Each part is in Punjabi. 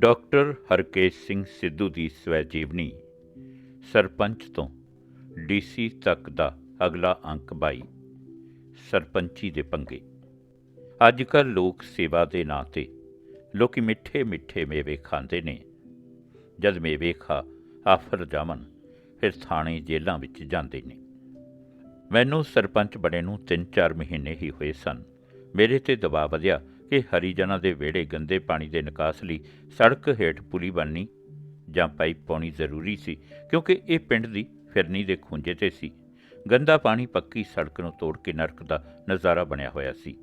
ਡਾਕਟਰ ਹਰਕੇਸ਼ ਸਿੰਘ ਸਿੱਧੂ ਦੀ ਸਵੈ ਜੀਵਨੀ ਸਰਪੰਚ ਤੋਂ ਡੀਸੀ ਤੱਕ ਦਾ ਅਗਲਾ ਅੰਕ 22 ਸਰਪੰਚੀ ਦੇ ਪੰਗੇ। ਅੱਜ ਕੱਲ੍ਹ ਲੋਕ ਸੇਵਾ ਦੇ ਨਾਂ ਤੇ ਲੋਕੀ ਮਿੱਠੇ ਮਿੱਠੇ ਮੇਵੇ ਖਾਂਦੇ ਨੇ। ਜਦ ਮੇਵੇ ਖਾ ਆਫਰ ਜਾਮਨ ਫਿਰ ਥਾਣੇ ਜੇਲ੍ਹਾਂ ਵਿੱਚ ਜਾਂਦੇ ਨੇ। ਮੈਨੂੰ ਸਰਪੰਚ ਬਣੇ ਨੂੰ 3-4 ਮਹੀਨੇ ਹੀ ਹੋਏ ਸਨ। ਮੇਰੇ ਤੇ ਦਬਾਅ ਵਧਿਆ ਕਿ ਹਰੀਜਨਾਂ ਦੇ ਵਿਹੜੇ ਗੰਦੇ ਪਾਣੀ ਦੇ ਨਿਕਾਸ ਲਈ ਸੜਕ ਹੇਠ ਪੁਲੀ ਬਣਨੀ ਜਾਂ ਪਾਈਪ ਪਾਉਣੀ ਜ਼ਰੂਰੀ ਸੀ, ਕਿਉਂਕਿ ਇਹ ਪਿੰਡ ਦੀ ਫਿਰਨੀ ਦੇ ਖੁੰਝੇ ਤੇ ਸੀ। ਗੰਦਾ ਪਾਣੀ ਪੱਕੀ ਸੜਕ ਨੂੰ ਤੋੜ ਕੇ ਨਰਕ ਦਾ ਨਜ਼ਾਰਾ ਬਣਿਆ ਹੋਇਆ ਸੀ।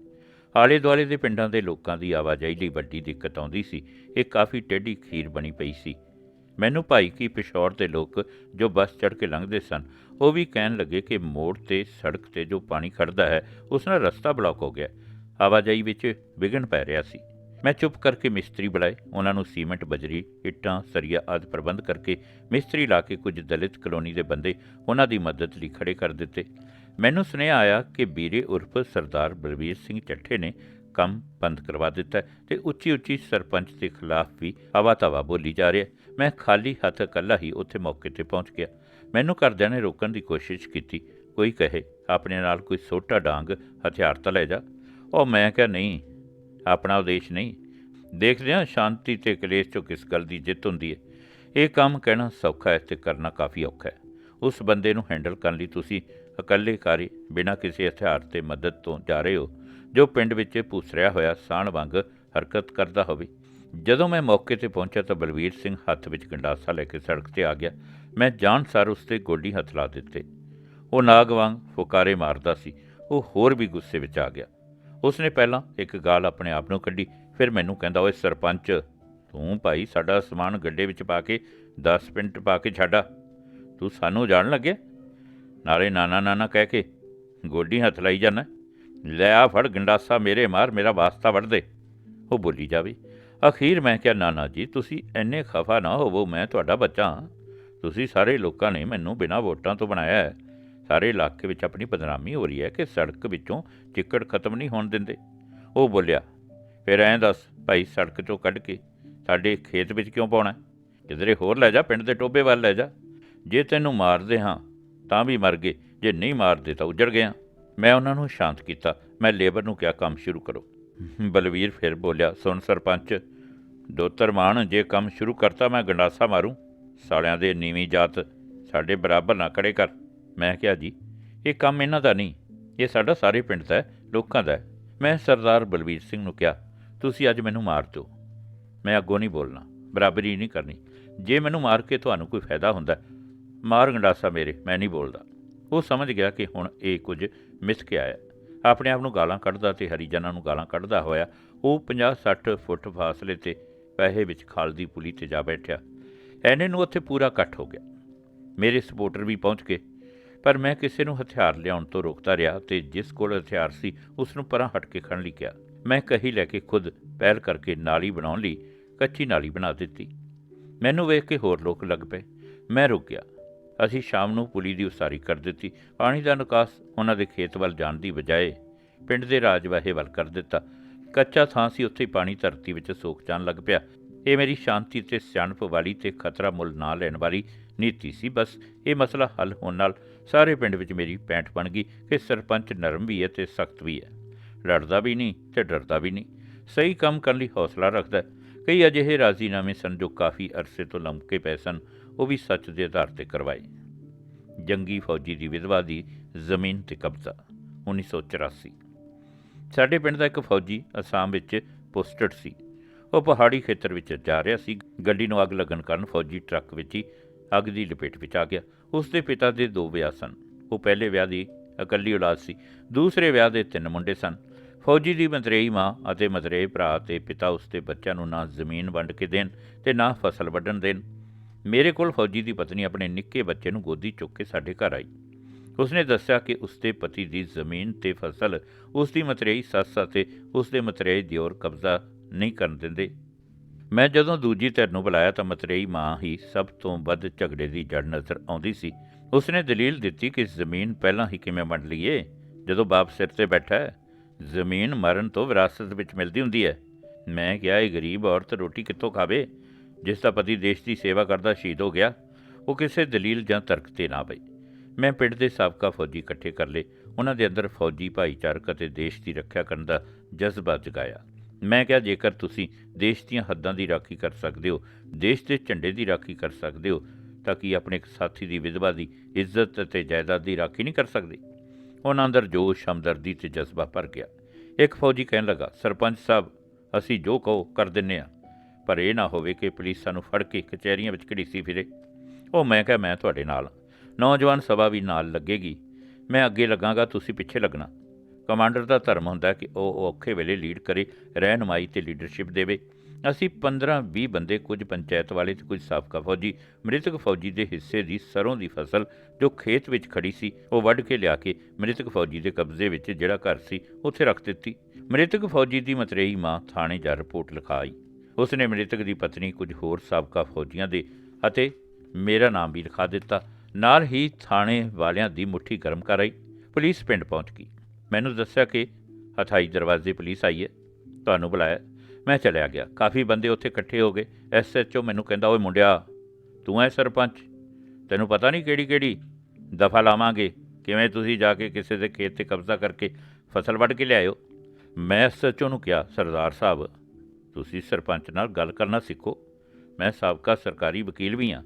ਆਲੇ ਦੁਆਲੇ ਦੇ ਪਿੰਡਾਂ ਦੇ ਲੋਕਾਂ ਦੀ ਆਵਾਜਾਈ ਲਈ ਵੱਡੀ ਦਿੱਕਤ ਆਉਂਦੀ ਸੀ। ਇਹ ਕਾਫੀ ਟੇਢੀ ਖੀਰ ਬਣੀ ਪਈ ਸੀ। ਮੈਨੂੰ ਭਾਈ ਕੀ ਪਿਸ਼ੌਰ ਦੇ ਲੋਕ ਜੋ ਬੱਸ ਚੜ੍ਹ ਕੇ ਲੰਘਦੇ ਸਨ, ਉਹ ਵੀ ਕਹਿਣ ਲੱਗੇ ਕਿ ਮੋੜ ਤੇ ਸੜਕ ਤੇ ਜੋ ਪਾਣੀ ਖੜਦਾ ਹੈ, ਉਸ ਨਾਲ ਰਸਤਾ ਬਲੌਕ ਹੋ ਗਿਆ। ਆਵਾਜਾਈ ਵਿੱਚ ਵਿਘਨ ਪੈ ਰਿਹਾ ਸੀ। ਮੈਂ ਚੁੱਪ ਕਰਕੇ ਮਿਸਤਰੀ ਬੁਲਾਏ ਉਹਨਾਂ ਨੂੰ ਸੀਮੈਂਟ, ਬਜਰੀ, ਇੱਟਾਂ, ਸਰੀਆ ਆਦਿ ਪ੍ਰਬੰਧ ਕਰਕੇ ਮਿਸਤਰੀ ਲਾ ਕੇ ਕੁਝ ਦਲਿਤ ਕਲੋਨੀ ਦੇ ਬੰਦੇ ਉਹਨਾਂ ਦੀ ਮਦਦ ਲਈ ਖੜੇ ਕਰ ਦਿੱਤੇ। ਮੈਨੂੰ ਸੁਨੇਹਾ ਆਇਆ ਕਿ ਵੀਰੇ ਉਰਫ ਸਰਦਾਰ ਬਲਵੀਰ ਸਿੰਘ ਚੱਠੇ ਨੇ ਕੰਮ ਬੰਦ ਕਰਵਾ ਦਿੱਤਾ ਹੈ ਤੇ ਉੱਚੀ ਉੱਚੀ ਸਰਪੰਚ ਦੇ ਖਿਲਾਫ ਵੀ ਹਵਾ ਤਵਾ ਬੋਲੀ ਜਾ ਰਹੀ ਹੈ। ਮੈਂ ਖਾਲੀ ਹੱਥ ਇਕੱਲਾ ਹੀ ਉੱਥੇ ਮੌਕੇ ਤੇ ਪਹੁੰਚ ਗਿਆ। ਮੈਨੂੰ ਘਰਦਿਆਂ ਨੇ ਰੋਕਣ ਦੀ ਕੋਸ਼ਿਸ਼ ਕੀਤੀ। ਕੋਈ ਕਹੇ, ਆਪਣੇ ਨਾਲ ਕੋਈ ਸੋਟਾ ਡਾਂਗ ਹਥਿਆਰ ਤਾਂ ਲੈ ਜਾ। ਉਹ ਮੈਂ ਕਿਹਾ, ਨਹੀਂ, ਆਪਣਾ ਉਦੇਸ਼ ਨਹੀਂ। ਦੇਖਦੇ ਹਾਂ ਸ਼ਾਂਤੀ ਤੇ ਕਲੇਸ਼ ਚੋਂ ਕਿਸ ਗੱਲ ਦੀ ਜਿੱਤ ਹੁੰਦੀ ਹੈ। ਇਹ ਕੰਮ ਕਹਿਣਾ ਸੌਖਾ ਹੈ ਤੇ ਕਰਨਾ ਕਾਫੀ ਔਖਾ ਹੈ। ਉਸ ਬੰਦੇ ਨੂੰ ਹੈਂਡਲ ਕਰਨ ਲਈ ਤੁਸੀਂ ਇਕੱਲੇ ਕਾਰੇ ਬਿਨਾਂ ਕਿਸੇ ਹਥਿਆਰ ਤੇ ਮਦਦ ਤੋਂ ਜਾ ਰਹੇ ਹੋ, ਜੋ ਪਿੰਡ ਵਿੱਚ ਭੂਸਰਿਆ ਹੋਇਆ ਸਾਣ ਵਾਂਗ ਹਰਕਤ ਕਰਦਾ ਹੋਵੇ। ਜਦੋਂ ਮੈਂ ਮੌਕੇ ਤੇ ਪਹੁੰਚਿਆ ਤਾਂ ਬਲਵੀਰ ਸਿੰਘ ਹੱਥ ਵਿੱਚ ਗੰਡਾਸਾ ਲੈ ਕੇ ਸੜਕ ਤੇ ਆ ਗਿਆ। ਮੈਂ ਜਾਣ ਸਾਰ ਉਸ ਤੇ ਗੋਲੀ ਹੱਥ ਲਾ ਦਿੱਤੇ। ਉਹ ਨਾਗ ਵਾਂਗ ਫੁਕਾਰੇ ਮਾਰਦਾ ਸੀ। ਉਹ ਹੋਰ ਵੀ ਗੁੱਸੇ ਵਿੱਚ ਆ ਗਿਆ। ਉਸਨੇ ਪਹਿਲਾਂ ਇੱਕ ਗਾਲ ਆਪਣੇ ਆਪ ਨੂੰ ਕੱਢੀ, ਫਿਰ ਮੈਨੂੰ ਕਹਿੰਦਾ, ਓਏ ਸਰਪੰਚ, ਤੂੰ ਭਾਈ ਸਾਡਾ ਸਮਾਨ ਗੱਡੇ ਵਿੱਚ ਪਾ ਕੇ 10 ਮਿੰਟ ਪਾ ਕੇ ਛੱਡਾ। ਤੂੰ ਸਾਨੂੰ ਜਾਣ ਲੱਗਿਆ? ਨਾਲੇ ਨਾਨਾ ਨਾਨਾ ਕਹਿ ਕੇ ਗੋਡੀ ਹੱਥ ਲਾਈ ਜਾਣਾ ਲੈ ਆ ਫੜ ਗੰਡਾਸਾ ਮੇਰੇ ਮਾਰ, ਮੇਰਾ ਵਾਸਤਾ ਵੜ ਦੇ। ਉਹ ਬੋਲੀ ਜਾਵੇ, ਅਖੀਰ ਮੈਂ ਕਿਹਾ, ਨਾਨਾ ਜੀ, ਤੁਸੀਂ ਐਨੇ ਖਫਾ ਨਾ ਹੋਵੋ, ਮੈਂ ਤੁਹਾਡਾ ਬੱਚਾ ਹਾਂ। ਤੁਸੀਂ ਸਾਰੇ ਲੋਕਾਂ ਨੇ ਮੈਨੂੰ ਬਿਨਾਂ ਵੋਟਾਂ ਤੋਂ ਬਣਾਇਆ ਹੈ। ਸਾਰੇ ਇਲਾਕੇ ਵਿੱਚ ਆਪਣੀ ਬਦਨਾਮੀ ਹੋ ਰਹੀ ਹੈ ਕਿ ਸੜਕ ਵਿੱਚੋਂ ਚਿੱਕੜ ਖਤਮ ਨਹੀਂ ਹੋਣ ਦਿੰਦੇ। ਉਹ ਬੋਲਿਆ, ਫਿਰ ਐਂ ਦੱਸ ਭਾਈ, ਸੜਕ ਚੋਂ ਕੱਢ ਕੇ ਸਾਡੇ ਖੇਤ ਵਿੱਚ ਕਿਉਂ ਪਾਉਣਾ ਕਿਧਰੇ ਹੋਰ ਲੈ ਜਾ, ਪਿੰਡ ਦੇ ਟੋਬੇ ਵੱਲ ਲੈ ਜਾ। ਜੇ ਤੈਨੂੰ ਮਾਰਦੇ ਹਾਂ, ਤਾਂ ਵੀ ਮਰ ਗਏ, ਜੇ ਨਹੀਂ ਮਾਰਦੇ ਤਾਂ ਉੱਜੜ ਗਏ ਮੈਂ ਉਹਨਾਂ ਨੂੰ ਸ਼ਾਂਤ ਕੀਤਾ। ਮੈਂ ਲੇਬਰ ਨੂੰ ਕਿਹਾ, ਕੰਮ ਸ਼ੁਰੂ ਕਰੋ। ਬਲਵੀਰ ਫਿਰ ਬੋਲਿਆ, ਸੁਣ ਸਰਪੰਚ, ਦੋਤਰ ਮਾਨ, ਜੇ ਕੰਮ ਸ਼ੁਰੂ ਕਰਤਾ, ਮੈਂ ਗੰਡਾਸਾ ਮਾਰੂੰ। ਸਾਲਿਆਂ ਦੇ ਨੀਵੀਂ ਜਾਤ ਸਾਡੇ ਬਰਾਬਰ ਨਾ ਖੜੇ ਕਰ। ਮੈਂ ਕਿਹਾ ਜੀ, ਇਹ ਕੰਮ ਇਹਨਾਂ ਦਾ ਨਹੀਂ, ਇਹ ਸਾਡਾ ਸਾਰੇ ਪਿੰਡ ਦਾ ਲੋਕਾਂ ਦਾ ਮੈਂ ਸਰਦਾਰ ਬਲਵੀਰ ਸਿੰਘ ਨੂੰ ਕਿਹਾ, ਤੁਸੀਂ ਅੱਜ ਮੈਨੂੰ ਮਾਰ ਦਿਓ। ਮੈਂ ਅੱਗੋਂ ਨਹੀਂ ਬੋਲਣਾ, ਬਰਾਬਰੀ ਨਹੀਂ ਕਰਨੀ। ਜੇ ਮੈਨੂੰ ਮਾਰ ਕੇ ਤੁਹਾਨੂੰ ਕੋਈ ਫਾਇਦਾ ਹੁੰਦਾ, ਮਾਰ ਗੰਡਾਸਾ ਮੇਰੇ, ਮੈਂ ਨਹੀਂ ਬੋਲਦਾ। ਉਹ ਸਮਝ ਗਿਆ ਕਿ ਹੁਣ ਇਹ ਕੁਝ ਮਿਸ ਕੇ ਆਇਆ। ਆਪਣੇ ਆਪ ਨੂੰ ਗਾਲਾਂ ਕੱਢਦਾ ਤੇ ਹਰੀਜਨਾਂ ਨੂੰ ਗਾਲਾਂ ਕੱਢਦਾ ਹੋਇਆ, ਉਹ 50-60 ਫੁੱਟ ਫਾਸਲੇ ਤੇ ਪੈਸੇ ਵਿੱਚ ਖਾਲਦੀ ਪੁਲੀ ਤੇ ਜਾ ਬੈਠਿਆ। ਐਨੇ ਨੂੰ ਉੱਥੇ ਪੂਰਾ ਇਕੱਠ ਹੋ ਗਿਆ। ਮੇਰੇ ਸਪੋਰਟਰ ਵੀ ਪਹੁੰਚ ਗਏ। ਪਰ ਮੈਂ ਕਿਸੇ ਨੂੰ ਹਥਿਆਰ ਲਿਆਉਣ ਤੋਂ ਰੋਕਦਾ ਰਿਹਾ ਤੇ ਜਿਸ ਕੋਲ ਹਥਿਆਰ ਸੀ ਉਸ ਨੂੰ ਪਰਾਂ ਹਟ ਕੇ ਖੜਨ ਲਈ ਕਿਹਾ। ਮੈਂ ਕਹੀ ਲੈ ਕੇ ਖੁਦ ਪਹਿਲ ਕਰਕੇ ਨਾਲੀ ਬਣਾਉਣ ਲਈ ਕੱਚੀ ਨਾਲੀ ਬਣਾ ਦਿੱਤੀ। ਮੈਨੂੰ ਵੇਖ ਕੇ ਹੋਰ ਲੋਕ ਲੱਗ ਪਏ। ਮੈਂ ਰੁਕ ਗਿਆ। ਅਸੀਂ ਸ਼ਾਮ ਨੂੰ ਪੁਲੀ ਦੀ ਉਸਾਰੀ ਕਰ ਦਿੱਤੀ। ਪਾਣੀ ਦਾ ਨਿਕਾਸ ਉਹਨਾਂ ਦੇ ਖੇਤ ਵੱਲ ਜਾਣ ਦੀ ਬਜਾਏ ਪਿੰਡ ਦੇ ਰਾਜਵਾਹੇ ਵੱਲ ਕਰ ਦਿੱਤਾ। ਕੱਚਾ ਥਾਂ ਸੀ, ਉੱਥੇ ਪਾਣੀ ਧਰਤੀ ਵਿੱਚ ਸੋਖ ਜਾਣ ਲੱਗ ਪਿਆ। ਇਹ ਮੇਰੀ ਸ਼ਾਂਤੀ ਤੇ ਸਿਆਣਪ ਵਾਲੀ ਤੇ ਖਤਰਾ ਮੁੱਲ ਨਾ ਲੈਣ ਵਾਲੀ ਨੀਤੀ ਸੀ। ਬਸ ਇਹ ਮਸਲਾ ਹੱਲ ਹੋਣ ਨਾਲ ਸਾਰੇ ਪਿੰਡ ਵਿੱਚ ਮੇਰੀ ਪੈਂਠ ਬਣ ਗਈ ਕਿ ਸਰਪੰਚ ਨਰਮ ਵੀ ਹੈ ਤੇ ਸਖਤ ਵੀ ਹੈ। ਲੜਦਾ ਵੀ ਨਹੀਂ ਤੇ ਡਰਦਾ ਵੀ ਨਹੀਂ। ਸਹੀ ਕੰਮ ਕਰਨ ਲਈ ਹੌਸਲਾ ਰੱਖਦਾ ਕਈ ਅਜਿਹੇ ਰਾਜ਼ੀਨਾਮੇ ਸਨ ਜੋ ਕਾਫੀ ਅਰਸੇ ਤੋਂ ਲੰਮਕੇ ਪਏ ਸਨ। ਉਹ ਵੀ ਸੱਚ ਦੇ ਆਧਾਰ ਤੇ ਕਰਵਾਏ। ਜੰਗੀ ਫੌਜੀ ਦੀ ਵਿਧਵਾ ਦੀ ਜ਼ਮੀਨ ਤੇ ਕਬਜ਼ਾ 1984 ਸਾਡੇ ਪਿੰਡ ਦਾ ਇੱਕ ਫੌਜੀ ਅਸਾਮ ਵਿੱਚ ਪੋਸਟਡ ਸੀ। ਉਹ ਪਹਾੜੀ ਖੇਤਰ ਵਿੱਚ ਜਾ ਰਿਹਾ ਸੀ। ਗੱਡੀ ਨੂੰ ਅੱਗ ਲੱਗਣ ਕਾਰਨ ਫੌਜੀ ਟਰੱਕ ਵਿੱਚ ਹੀ ਅੱਗ ਦੀ ਲਪੇਟ ਵਿੱਚ ਆ ਗਿਆ। ਉਸ ਦੇ ਪਿਤਾ ਦੇ ਦੋ ਵਿਆਹ ਸਨ। ਉਹ ਪਹਿਲੇ ਵਿਆਹ ਦੀ ਇਕੱਲੀ ਔਲਾਦ ਸੀ, ਦੂਸਰੇ ਵਿਆਹ ਦੇ ਤਿੰਨ ਮੁੰਡੇ ਸਨ। ਫੌਜੀ ਦੀ ਮਤਰੇਈ ਮਾਂ ਅਤੇ ਮਤਰੇਈ ਭਰਾ ਤੇ ਪਿਤਾ ਉਸ ਦੇ ਬੱਚਿਆਂ ਨੂੰ ਨਾ ਜ਼ਮੀਨ ਵੰਡ ਕੇ ਦੇਣ ਤੇ ਨਾ ਫਸਲ ਵੱਢਣ ਦੇਣ। ਮੇਰੇ ਕੋਲ ਫੌਜੀ ਦੀ ਪਤਨੀ ਆਪਣੇ ਨਿੱਕੇ ਬੱਚੇ ਨੂੰ ਗੋਦੀ ਚੁੱਕ ਕੇ ਸਾਡੇ ਘਰ ਆਈ। ਉਸਨੇ ਦੱਸਿਆ ਕਿ ਉਸਦੇ ਪਤੀ ਦੀ ਜ਼ਮੀਨ ਤੇ ਫਸਲ ਉਸ ਦੀ ਮਤਰੇਈ ਸੱਸ ਅਤੇ ਉਸ ਦੇ ਮਤਰੇਈ ਦਿਓਰ ਕਬਜ਼ਾ ਨਹੀਂ ਕਰਨ ਦਿੰਦੇ। ਮੈਂ ਜਦੋਂ ਦੂਜੀ ਧਿਰ ਨੂੰ ਬੁਲਾਇਆ ਤਾਂ ਮਤਰੇਈ ਮਾਂ ਹੀ ਸਭ ਤੋਂ ਵੱਧ ਝਗੜੇ ਦੀ ਜੜ ਨਜ਼ਰ ਆਉਂਦੀ ਸੀ। ਉਸਨੇ ਦਲੀਲ ਦਿੱਤੀ ਕਿ ਜ਼ਮੀਨ ਪਹਿਲਾਂ ਹੀ ਕਿਵੇਂ ਵੰਡ ਲਈਏ? ਜਦੋਂ ਬਾਪ ਸਿਰ ਤੇ ਬੈਠਾ ਹੈ, ਜ਼ਮੀਨ ਮਰਨ ਤੋਂ ਵਿਰਾਸਤ ਵਿੱਚ ਮਿਲਦੀ ਹੁੰਦੀ ਹੈ। ਮੈਂ ਕਿਹਾ, ਇਹ ਗਰੀਬ ਔਰਤ ਰੋਟੀ ਕਿੱਥੋਂ ਖਾਵੇ? ਜਿਸ ਦਾ ਪਤੀ ਦੇਸ਼ ਦੀ ਸੇਵਾ ਕਰਦਾ ਸ਼ਹੀਦ ਹੋ ਗਿਆ, ਉਹ ਕਿਸੇ ਦਲੀਲ ਜਾਂ ਤਰਕ ਤੇ ਨਾ ਪਈ ਮੈਂ ਪਿੰਡ ਦੇ ਸਾਬਕਾ ਫੌਜੀ ਇਕੱਠੇ ਕਰ ਲਏ। ਉਹਨਾਂ ਦੇ ਅੰਦਰ ਫੌਜੀ ਭਾਈਚਾਰਕ ਅਤੇ ਦੇਸ਼ ਦੀ ਰੱਖਿਆ ਕਰਨ ਦਾ ਜਜ਼ਬਾ ਜਗਾਇਆ। ਮੈਂ ਕਿਹਾ, ਜੇਕਰ ਤੁਸੀਂ ਦੇਸ਼ ਦੀਆਂ ਹੱਦਾਂ ਦੀ ਰਾਖੀ ਕਰ ਸਕਦੇ ਹੋ, ਦੇਸ਼ ਦੇ ਝੰਡੇ ਦੀ ਰਾਖੀ ਕਰ ਸਕਦੇ ਹੋ, ਤਾਂ ਕੀ ਆਪਣੇ ਇੱਕ ਸਾਥੀ ਦੀ ਵਿਧਵਾ ਦੀ ਇੱਜ਼ਤ ਅਤੇ ਜਾਇਦਾਦ ਦੀ ਰਾਖੀ ਨਹੀਂ ਕਰ ਸਕਦੇ? ਉਹਨਾਂ ਅੰਦਰ ਜੋਸ਼, ਹਮਦਰਦੀ ਤੇ ਜਜ਼ਬਾ ਭਰ ਗਿਆ। ਇੱਕ ਫੌਜੀ ਕਹਿਣ ਲੱਗਾ, ਸਰਪੰਚ ਸਾਹਿਬ, ਅਸੀਂ ਜੋ ਕਹੋ ਕਰ ਦਿੰਨੇ ਆ, ਪਰ ਇਹ ਨਾ ਹੋਵੇ ਕਿ ਪੁਲਿਸ ਸਾਨੂੰ ਫੜ ਕੇ ਕਚਹਿਰੀਆਂ ਵਿੱਚ ਘੜੀਸੀ ਫਿਰੇ। ਉਹ ਮੈਂ ਕਿਹਾ, ਮੈਂ ਤੁਹਾਡੇ ਨਾਲ ਹਾਂ। ਨੌਜਵਾਨ ਸਭਾ ਵੀ ਨਾਲ ਲੱਗੇਗੀ। ਮੈਂ ਅੱਗੇ ਲੱਗਾਂਗਾ, ਤੁਸੀਂ ਪਿੱਛੇ ਲੱਗਣਾ। ਕਮਾਂਡਰ ਦਾ ਧਰਮ ਹੁੰਦਾ ਕਿ ਉਹ ਔਖੇ ਵੇਲੇ ਲੀਡ ਕਰੇ, ਰਹਿਨਮਾਈ ਤੇ ਲੀਡਰਸ਼ਿਪ ਦੇਵੇ। ਅਸੀਂ 15-20 ਬੰਦੇ ਕੁਝ ਪੰਚਾਇਤ ਵਾਲੇ ਤੇ ਕੁਝ ਸਾਬਕਾ ਫੌਜੀ, ਮ੍ਰਿਤਕ ਫੌਜੀ ਦੇ ਹਿੱਸੇ ਦੀ ਸਰੋਂ ਦੀ ਫਸਲ ਜੋ ਖੇਤ ਵਿੱਚ ਖੜੀ ਸੀ, ਉਹ ਵੱਢ ਕੇ ਲਿਆ ਕੇ ਮ੍ਰਿਤਕ ਫੌਜੀ ਦੇ ਕਬਜ਼ੇ ਵਿੱਚ ਜਿਹੜਾ ਘਰ ਸੀ, ਉੱਥੇ ਰੱਖ ਦਿੱਤੀ। ਮ੍ਰਿਤਕ ਫੌਜੀ ਦੀ ਮਤਰੇਈ ਮਾਂ ਥਾਣੇ ਜਾ ਰਿਪੋਰਟ ਲਿਖਾਈ। ਉਸਨੇ ਮ੍ਰਿਤਕ ਦੀ ਪਤਨੀ ਕੁਝ ਹੋਰ ਸਾਬਕਾ ਫੌਜੀਆਂ ਦੇ ਅਤੇ ਮੇਰਾ ਨਾਮ ਵੀ ਲਿਖਾ ਦਿੱਤਾ। ਨਾਲ ਹੀ ਥਾਣੇ ਵਾਲਿਆਂ ਦੀ ਮੁੱਠੀ ਗਰਮ ਕਰ ਆਈ ਪੁਲਿਸ ਪਿੰਡ ਪਹੁੰਚ ਗਈ। ਮੈਨੂੰ ਦੱਸਿਆ ਕਿ ਹਥਾਈ ਦਰਵਾਜ਼ੇ ਪੁਲਿਸ ਆਈ ਹੈ। ਤੁਹਾਨੂੰ ਬੁਲਾਇਆ। ਮੈਂ ਚਲਿਆ ਗਿਆ। ਕਾਫੀ ਬੰਦੇ ਉੱਥੇ ਇਕੱਠੇ ਹੋ ਗਏ। ਐਸਐਚਓ ਮੈਨੂੰ ਕਹਿੰਦਾ, ਓਏ ਮੁੰਡਿਆ, ਤੂੰ ਐ ਸਰਪੰਚ, ਤੈਨੂੰ ਪਤਾ ਨਹੀਂ ਕਿਹੜੀ ਕਿਹੜੀ ਦਫਾ ਲਾਵਾਂਗੇ। ਕਿਵੇਂ ਤੁਸੀਂ ਜਾ ਕੇ ਕਿਸੇ ਦੇ ਖੇਤ ਤੇ ਕਬਜ਼ਾ ਕਰਕੇ ਫਸਲ ਵੱਢ ਕੇ ਲਿਆਇਓ? ਮੈਂ ਐਸਐਚਓ ਨੂੰ ਕਿਹਾ, ਸਰਦਾਰ ਸਾਹਿਬ, ਤੁਸੀਂ ਸਰਪੰਚ ਨਾਲ ਗੱਲ ਕਰਨਾ ਸਿੱਖੋ। ਮੈਂ ਸਾਬਕਾ ਸਰਕਾਰੀ ਵਕੀਲ ਵੀ ਹਾਂ।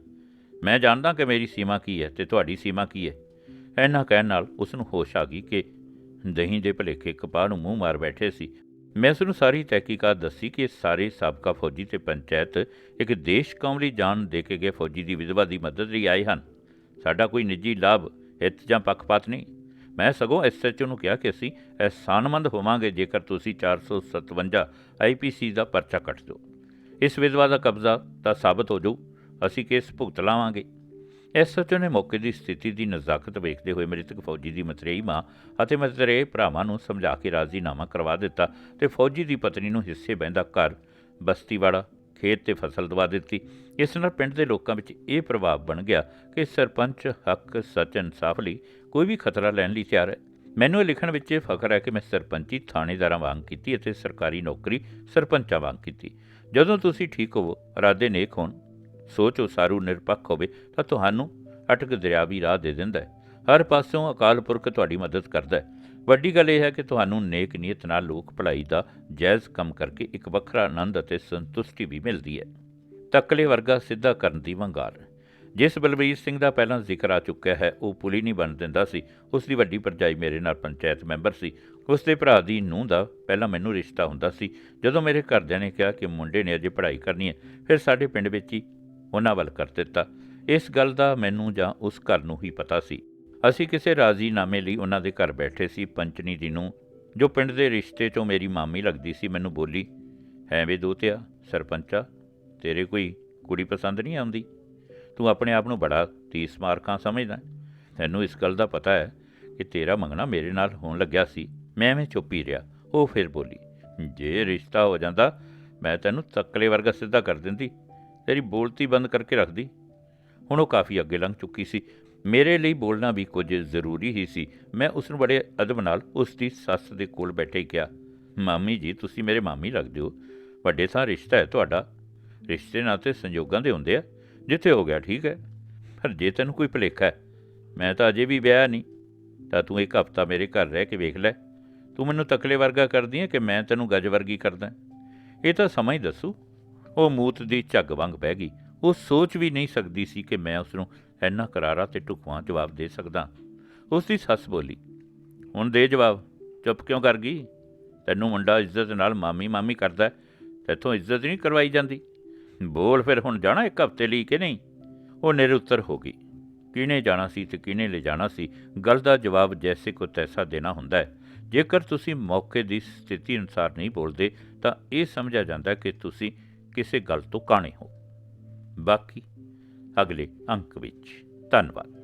ਮੈਂ ਜਾਣਦਾ ਕਿ ਮੇਰੀ ਸੀਮਾ ਕੀ ਹੈ ਤੇ ਤੁਹਾਡੀ ਸੀਮਾ ਕੀ ਹੈ। ਇੰਨਾ ਕਹਿਣ ਨਾਲ ਉਸ ਨੂੰ ਹੋਸ਼ ਆ ਗਈ ਕਿ ਦਹੀਂ ਦੇ ਭਲੇਖੇ ਕਪਾਹ ਨੂੰ ਮੂੰਹ ਮਾਰ ਬੈਠੇ ਸੀ। ਮੈਂ ਉਸ ਨੂੰ ਸਾਰੀ ਤਹਿਕੀਕਾਤ ਦੱਸੀ ਕਿ ਸਾਰੇ ਸਾਬਕਾ ਫੌਜੀ ਤੇ ਪੰਚਾਇਤ ਇੱਕ ਦੇਸ਼ ਕੌਮ ਲਈ ਜਾਨ ਦੇ ਕੇ ਗਏ ਫੌਜੀ ਦੀ ਵਿਧਵਾ ਦੀ ਮਦਦ ਲਈ ਆਏ ਹਨ। ਸਾਡਾ ਕੋਈ ਨਿੱਜੀ ਲਾਭ, ਹਿੱਤ ਜਾਂ ਪੱਖਪਾਤ ਨਹੀਂ। ਮੈਂ ਸਗੋਂ ਐਸਐਚਓ ਨੂੰ ਕਿਹਾ ਕਿ ਅਸੀਂ ਅਹਿਸਾਨਮੰਦ ਹੋਵਾਂਗੇ ਜੇਕਰ ਤੁਸੀਂ 457 ਆਈਪੀਸੀ ਦਾ ਪਰਚਾ ਕੱਟ ਦਿਓ। ਇਸ ਵਿਧਵਾ ਦਾ ਕਬਜ਼ਾ ਤਾਂ ਸਾਬਤ ਹੋ ਜਾਊ। ਅਸੀਂ ਕੇਸ ਭੁਗਤ ਲਾਵਾਂਗੇ। ਐਸਐਚਓ ਨੇ ਮੌਕੇ ਦੀ ਸਥਿਤੀ ਦੀ ਨਜ਼ਾਕਤ ਵੇਖਦੇ ਹੋਏ ਮ੍ਰਿਤਕ ਫੌਜੀ ਦੀ ਮਤਰੇਈ ਮਾਂ ਅਤੇ ਮਤਰੇਏ ਭਰਾਵਾਂ ਨੂੰ ਸਮਝਾ ਕੇ ਰਾਜ਼ੀਨਾਮਾ ਕਰਵਾ ਦਿੱਤਾ ਤੇ ਫੌਜੀ ਦੀ ਪਤਨੀ ਨੂੰ ਹਿੱਸੇ ਬਹਿੰਦਾ ਘਰ, ਬਸਤੀਵਾੜਾ, ਖੇਤ ਤੇ ਫਸਲ ਦਵਾ ਦਿੱਤੀ। ਇਸ ਨਾਲ ਪਿੰਡ ਦੇ ਲੋਕਾਂ ਵਿੱਚ ਇਹ ਪ੍ਰਭਾਵ ਬਣ ਗਿਆ ਕਿ ਸਰਪੰਚ ਹੱਕ ਸੱਚ ਇਨਸਾਫ ਲਈ ਕੋਈ ਵੀ ਖਤਰਾ ਲੈਣ ਲਈ ਤਿਆਰ ਹੈ। ਮੈਨੂੰ ਇਹ ਲਿਖਣ ਵਿੱਚ ਇਹ ਫਖਰ ਹੈ ਕਿ ਮੈਂ ਸਰਪੰਚੀ ਥਾਣੇਦਾਰਾਂ ਵਾਂਗ ਕੀਤੀ ਅਤੇ ਸਰਕਾਰੀ ਨੌਕਰੀ ਸਰਪੰਚਾਂ ਵਾਂਗ ਕੀਤੀ। ਜਦੋਂ ਤੁਸੀਂ ਠੀਕ ਹੋਵੋ ਇਰਾਦੇ ਨੇਕ ਹੋਣ। ਸੋਚ ਉਸਾਰੂ ਨਿਰਪੱਖ ਹੋਵੇ ਤਾਂ ਤੁਹਾਨੂੰ ਅਟਕ ਦਰਿਆ ਵੀ ਰਾਹ ਦੇ ਦਿੰਦਾ ਹੈ। ਹਰ ਪਾਸਿਓਂ ਅਕਾਲ ਪੁਰਖ ਤੁਹਾਡੀ ਮਦਦ ਕਰਦਾ ਹੈ। ਵੱਡੀ ਗੱਲ ਇਹ ਹੈ ਕਿ ਤੁਹਾਨੂੰ ਨੇਕ ਨੀਅਤ ਨਾਲ ਲੋਕ ਭਲਾਈ ਦਾ ਜਾਇਜ਼ ਕੰਮ ਕਰਕੇ ਇੱਕ ਵੱਖਰਾ ਆਨੰਦ ਅਤੇ ਸੰਤੁਸ਼ਟੀ ਵੀ ਮਿਲਦੀ ਹੈ। ਤਕਲੇ ਵਰਗਾ ਸਿੱਧਾ ਕਰਨ ਦੀ ਵੰਗਾਰ। ਜਿਸ ਬਲਬੀਰ ਸਿੰਘ ਦਾ ਪਹਿਲਾਂ ਜ਼ਿਕਰ ਆ ਚੁੱਕਿਆ ਹੈ, ਉਹ ਪੁਲੀ ਨਹੀਂ ਬਣ ਦਿੰਦਾ ਸੀ। ਉਸ ਦੀ ਵੱਡੀ ਪਰਜਾਈ ਮੇਰੇ ਨਾਲ ਪੰਚਾਇਤ ਮੈਂਬਰ ਸੀ। ਉਸ ਦੇ ਭਰਾ ਦੀ ਨੂੰਹ ਦਾ ਪਹਿਲਾਂ ਮੈਨੂੰ ਰਿਸ਼ਤਾ ਹੁੰਦਾ ਸੀ। ਜਦੋਂ ਮੇਰੇ ਘਰਦਿਆਂ ਨੇ ਕਿਹਾ ਕਿ ਮੁੰਡੇ ਨੇ ਅਜੇ ਪੜ੍ਹਾਈ ਕਰਨੀ ਹੈ, ਫਿਰ ਸਾਡੇ ਪਿੰਡ ਵਿੱਚ ਹੀ ਉਹਨਾਂ ਵੱਲ ਕਰ ਦਿੱਤਾ। ਇਸ ਗੱਲ ਦਾ ਮੈਨੂੰ ਜਾਂ ਉਸ ਘਰ ਨੂੰ ਹੀ ਪਤਾ ਸੀ। ਅਸੀਂ ਕਿਸੇ ਰਾਜ਼ੀਨਾਮੇ ਲਈ ਉਹਨਾਂ ਦੇ ਘਰ ਬੈਠੇ ਸੀ। ਪੰਚਨੀ ਦੀ ਨੂੰ ਜੋ ਪਿੰਡ ਦੇ ਰਿਸ਼ਤੇ 'ਚੋਂ ਮੇਰੀ ਮਾਮੀ ਲੱਗਦੀ ਸੀ, ਮੈਨੂੰ ਬੋਲੀ, ਹੈ ਵੇ ਦੋਤਿਆ, ਸਰਪੰਚਾ, ਤੇਰੇ ਕੋਈ ਕੁੜੀ ਪਸੰਦ ਨਹੀਂ ਆਉਂਦੀ? ਤੂੰ ਆਪਣੇ ਆਪ ਨੂੰ ਬੜਾ ਤੀਸ ਮਾਰਕਾਂ ਸਮਝਦਾ ਤੈਨੂੰ ਇਸ ਗੱਲ ਦਾ ਪਤਾ ਹੈ ਕਿ ਤੇਰਾ ਮੰਗਣਾ ਮੇਰੇ ਨਾਲ ਹੋਣ ਲੱਗਿਆ ਸੀ। ਮੈਂ ਐਵੇਂ ਚੁੱਪ ਹੀ ਰਿਹਾ। ਉਹ ਫਿਰ ਬੋਲੀ, ਜੇ ਰਿਸ਼ਤਾ ਹੋ ਜਾਂਦਾ, ਮੈਂ ਤੈਨੂੰ ਤੱਕਲੇ ਵਰਗਾ ਸਿੱਧਾ ਕਰ ਦਿੰਦੀ। ਤੇਰੀ ਬੋਲਤੀ ਬੰਦ ਕਰਕੇ ਰੱਖਦੀ ਹੁਣ ਉਹ ਕਾਫੀ ਅੱਗੇ ਲੰਘ ਚੁੱਕੀ ਸੀ। ਮੇਰੇ ਲਈ ਬੋਲਣਾ ਵੀ ਕੁਝ ਜ਼ਰੂਰੀ ਹੀ ਸੀ। ਮੈਂ ਉਸ ਨੂੰ ਬੜੇ ਅਦਬ ਨਾਲ ਉਸ ਦੀ ਸੱਸ ਦੇ ਕੋਲ ਬੈਠੇ ਹੀ ਕਿਹਾ, ਮਾਮੀ ਜੀ, ਤੁਸੀਂ ਮੇਰੇ ਮਾਮੀ ਲੱਗਦੇ ਹੋ। ਵੱਡੇ ਸਾਂ ਰਿਸ਼ਤਾ ਹੈ ਤੁਹਾਡਾ। ਰਿਸ਼ਤੇ ਨਾਤੇ ਸੰਯੋਗਾਂ ਦੇ ਹੁੰਦੇ ਆ। ਜਿੱਥੇ ਹੋ ਗਿਆ ਠੀਕ ਹੈ। ਪਰ ਜੇ ਤੈਨੂੰ ਕੋਈ ਭੁਲੇਖਾ ਹੈ, ਮੈਂ ਤਾਂ ਅਜੇ ਵੀ ਵਿਆਹ ਨਹੀਂ। ਤਾਂ ਤੂੰ ਇੱਕ ਹਫ਼ਤਾ ਮੇਰੇ ਘਰ ਰਹਿ ਕੇ ਵੇਖ ਲੈ। ਤੂੰ ਮੈਨੂੰ ਤਕਲੇ ਵਰਗਾ ਕਰਦੀ ਹੈ ਕਿ ਮੈਂ ਤੈਨੂੰ ਗੱਜ ਵਰਗੀ ਕਰਦਾ? ਇਹ ਤਾਂ ਸਮਾਂ ਹੀ ਦੱਸੂ। ਉਹ ਮੂਤ ਦੀ ਝੱਗ ਵਾਂਗ ਬਹਿ ਗਈ। ਉਹ ਸੋਚ ਵੀ ਨਹੀਂ ਸਕਦੀ ਸੀ ਕਿ ਮੈਂ ਉਸ ਨੂੰ ਇੰਨਾ ਕਰਾਰਾ ਤੇ ਢੁਕਵਾਂ ਜਵਾਬ ਦੇ ਸਕਦਾ। ਉਸ ਦੀ ਸੱਸ ਬੋਲੀ ਹੁਣ ਦੇ ਜਵਾਬ ਚੁੱਪ ਕਿਉਂ ਕਰ ਗਈ? ਤੈਨੂੰ ਮੁੰਡਾ ਇੱਜ਼ਤ ਨਾਲ ਮਾਮੀ ਮਾਮੀ ਕਰਦਾ ਹੈ, ਇੱਜ਼ਤ ਨਹੀਂ ਕਰਵਾਈ ਜਾਂਦੀ। ਬੋਲ ਫਿਰ ਹੁਣ ਜਾਣਾ ਇੱਕ ਹਫ਼ਤੇ ਲਈ ਕਿ ਨਹੀਂ? ਉਹ ਨਿਰਉੱਤਰ ਹੋ ਗਈ। ਕਿਹਨੇ ਜਾਣਾ ਸੀ ਤੇ ਕਿਹਨੇ ਲੈ ਜਾਣਾ ਸੀ? ਗੱਲ ਦਾ ਜਵਾਬ ਜੈਸੇ ਕੋ ਤੈਸਾ ਦੇਣਾ ਹੁੰਦਾ ਹੈ। ਜੇਕਰ ਤੁਸੀਂ ਮੌਕੇ ਦੀ ਸਥਿਤੀ ਅਨੁਸਾਰ ਨਹੀਂ ਬੋਲਦੇ ਤਾਂ ਇਹ ਸਮਝਿਆ ਜਾਂਦਾ ਕਿ ਤੁਸੀਂ ਕਿਸੇ ਗੱਲ ਤੋਂ ਕਾਣੇ ਹੋ। ਬਾਕੀ ਅਗਲੇ ਅੰਕ ਵਿੱਚ ਧੰਨਵਾਦ।